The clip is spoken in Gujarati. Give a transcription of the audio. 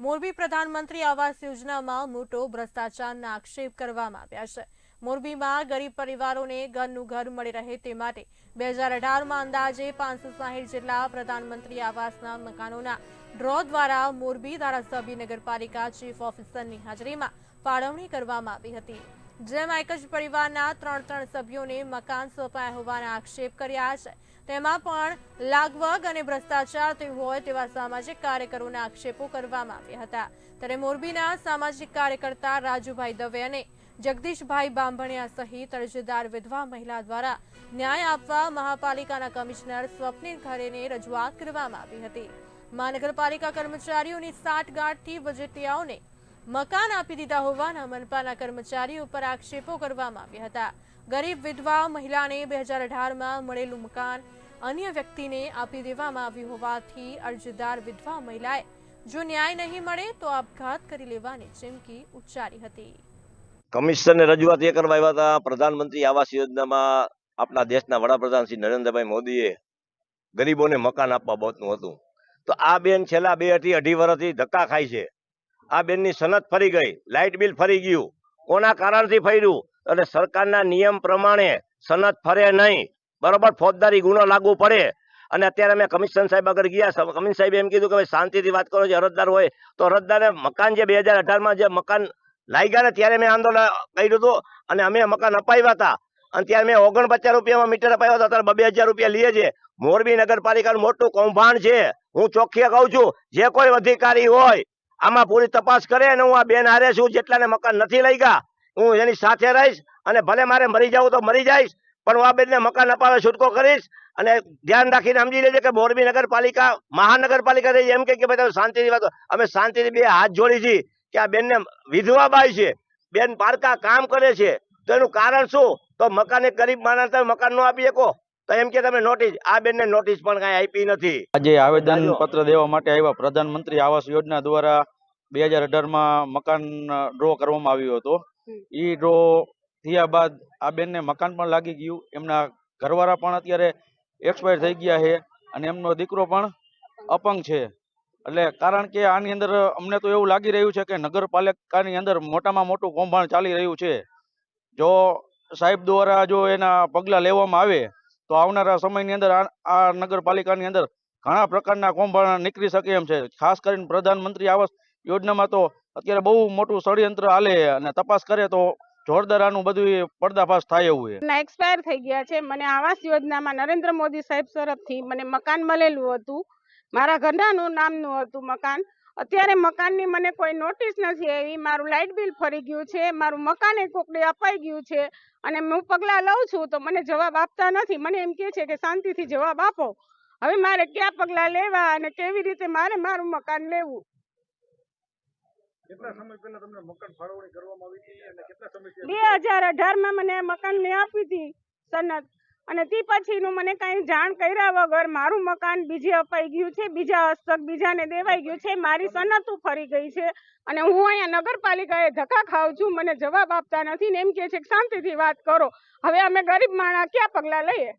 મોરબી પ્રધાનમંત્રી આવાસ યોજનામાં મોટો ભ્રષ્ટાચારના આક્ષેપ કરવામાં આવ્યા છે. મોરબીમાં ગરીબ પરિવારોને ઘરનું ઘર મળી રહે તે માટે બે હજાર અઢારમાં અંદાજે પાંચસો સાહીઠ જેટલા પ્રધાનમંત્રી આવાસના મકાનોના ડ્રો દ્વારા મોરબી ધારાસભ્ય નગરપાલિકા ચીફ ઓફિસરની હાજરીમાં ફાળવણી કરવામાં આવી હતી. જેમાં એક પરિવારના ત્રણ ત્રણ સભ્યોને મકાન સોંપાયા હોવાના આક્ષેપ કર્યા છે. તેમાં પણ લાગવગ અને ભ્રષ્ટાચાર થયું હોય તેવા સામાજિક કાર્યકરોના આક્ષેપો કરવામાં આવ્યા હતા. ત્યારે મોરબીના સામાજિક કાર્યકર્તા રાજુભાઈ દવે અને જગદીશભાઈ બાંભણિયા સહિત અરજદાર વિધવા મહિલા દ્વારા ન્યાય આપવા મહાપાલિકાના કમિશનર સ્વપ્નિલ ખરેને રજૂઆત કરવામાં આવી હતી. મહાનગરપાલિકા કર્મચારીઓની સાઠગાંઠથી વજેટિયાઓને મકાન આપી દીધા હોવાના મનપાના કર્મચારીઓ પર આક્ષેપો કરવામાં આવ્યા હતા. ગરીબ વિધવા મહિલાને બે હજાર અઢારમાં મળેલું મકાન અન્ય વ્યક્તિને આપી દેવામાં આવ્યું હોવાથી અરજદાર વિધવા મહિલાએ, જો ન્યાય નહીં મળે તો આપઘાત કરી લેવાની ચીમકી ઉચ્ચારી હતી. કમિશનને રજૂઆત એ કરવા આવ્યા હતા, પ્રધાનમંત્રી આવાસ યોજનામાં આપણા દેશના વડાપ્રધાન શ્રી નરેન્દ્રભાઈ મોદીએ ગરીબોને મકાન આપવા બાબતનું હતું. તો આ બેન છેલ્લા બે અઢી અઢી વર્ષથી ધક્કા ખાય છે. આ બેનની સનત ફરી ગઈ, લાઇટ બિલ ફરી ગયું. કોના કારણથી ફર્યું? એટલે સરકારના નિયમ પ્રમાણે સનત ફરે નહીં. બરોબર, ફોજદારી ગુનો લાગુ પડે. અને અત્યારે અમે કમિશન સાહેબ આગળ ગયા. કમિશન સાહેબે એમ કીધું કે ભાઈ શાંતિથી વાત કરો, જે અરજદાર હોય. તો અરજદારે મકાન જે બે હજાર જે મકાન લાગ્યા ને, ત્યારે મેં આંદોલન કર્યું હતું. અને અમે મકાન અપાવ્યા હતા. અને ત્યારે મેં ઓગણપચાસ રૂપિયામાં મીટર અપાવ્યા હતા. ત્યારે બે હજાર રૂપિયા લઈએ છે. મોરબી નગરપાલિકાનું મોટું કૌભાંડ છે. હું ચોખ્ખી કહું છું, જે કોઈ અધિકારી હોય આમાં પૂરી તપાસ કરે અને હું આ બેન હારે છું, જેટલાને મકાન નથી લઈ ગયા હું એની સાથે રહીશ અને ભલે મારે મરી જાવું તો મરી જઈશ, પણ હું આ બેનને મકાન અપાવે છૂટકો કરીશ અને ધ્યાન રાખીને સમજી લેજે કે મોરબી નગરપાલિકા, મહાનગરપાલિકા રહી એમ કે ભાઈ તમે શાંતિથી વાત, અમે શાંતિથી બે હાથ જોડી છીએ કે આ બેનને વિધવા બાઈ છે. બેન પારકા કામ કરે છે. તો એનું કારણ શું? તો મકાન એક ગરીબ માણસ, તમે મકાન ન આપી શકો. તો એમ કે તમે નોટિસ આ બેનને નોટિસ પણ કાંઈ આપી નથી. આજે આવેદન પત્ર દેવા માટે આવ્યા પ્રધાનમંત્રી આવાસ યોજના દ્વારા બે હજાર અઢારમાં મકાન ડ્રો કરવામાં આવ્યો હતો. એ ડ્રો થયા બાદ આ બેનને મકાન પણ લાગી ગયું. એમના ઘરવાળા પણ અત્યારે એક્સપાયર થઈ ગયા છે અને એમનો દીકરો પણ અપંગ છે. એટલે કારણ કે આની અંદર અમને તો એવું લાગી રહ્યું છે કે નગરપાલિકાની અંદર મોટામાં મોટું કૌભાંડ ચાલી રહ્યું છે. જો સાહેબ દ્વારા જો એના પગલાં લેવામાં આવે તો આવનારા સમયની અંદર આ નગરપાલિકાની અંદર ઘણા પ્રકારના કૌભાંડ નીકળી શકે એમ છે. ખાસ કરીને પ્રધાનમંત્રી આવાસ યોજનામાં તો અત્યારે બહુ મોટું ષડયંત્ર હાલે અને તપાસ કરે તો જોરદાર આનું બધું થાય એવું છે. એક્સપાયર થઈ ગયા છે. મને આવાસ યોજનામાં નરેન્દ્ર મોદી સાહેબ તરફથી મને મકાન મળેલું હતું. મારા ઘરનાનું નામનું હતું મકાન. અત્યારે મકાનની મને કોઈ નોટિસ નથી આવી. મારું લાઇટ બિલ ફરી ગયું છે. મારું મકાન એ કોકડે અપાઈ ગયું છે. અને હું પગલાં લઉં છું તો મને જવાબ આપતા નથી. મને એમ કહે છે કે શાંતિથી જવાબ આપો. હવે મારે કયા પગલાં લેવા અને કેવી રીતે મારે મારું મકાન લેવું? કેટલા સમય પહેલા તમને મકાન ફાળવણી કરવામાં આવી હતી અને કેટલા સમયથી બે હજાર અઢારમાં મને મકાન ને આપી હતી. સનદ. અને તે પછીનું મને કાંઈ જાણ કર્યા વગર મારું મકાન બીજે અપાઈ ગયું છે, બીજા હસ્તક બીજાને દેવાઈ ગયું છે, મારી સનતું ફરી ગઈ છે અને હું અહીંયા નગરપાલિકાએ ધક્કા ખાઉં છું, મને જવાબ આપતા નથી ને એમ કહે છે કે શાંતિથી વાત કરો. હવે અમે ગરીબ માણસ ક્યાં પગલાં લઈએ?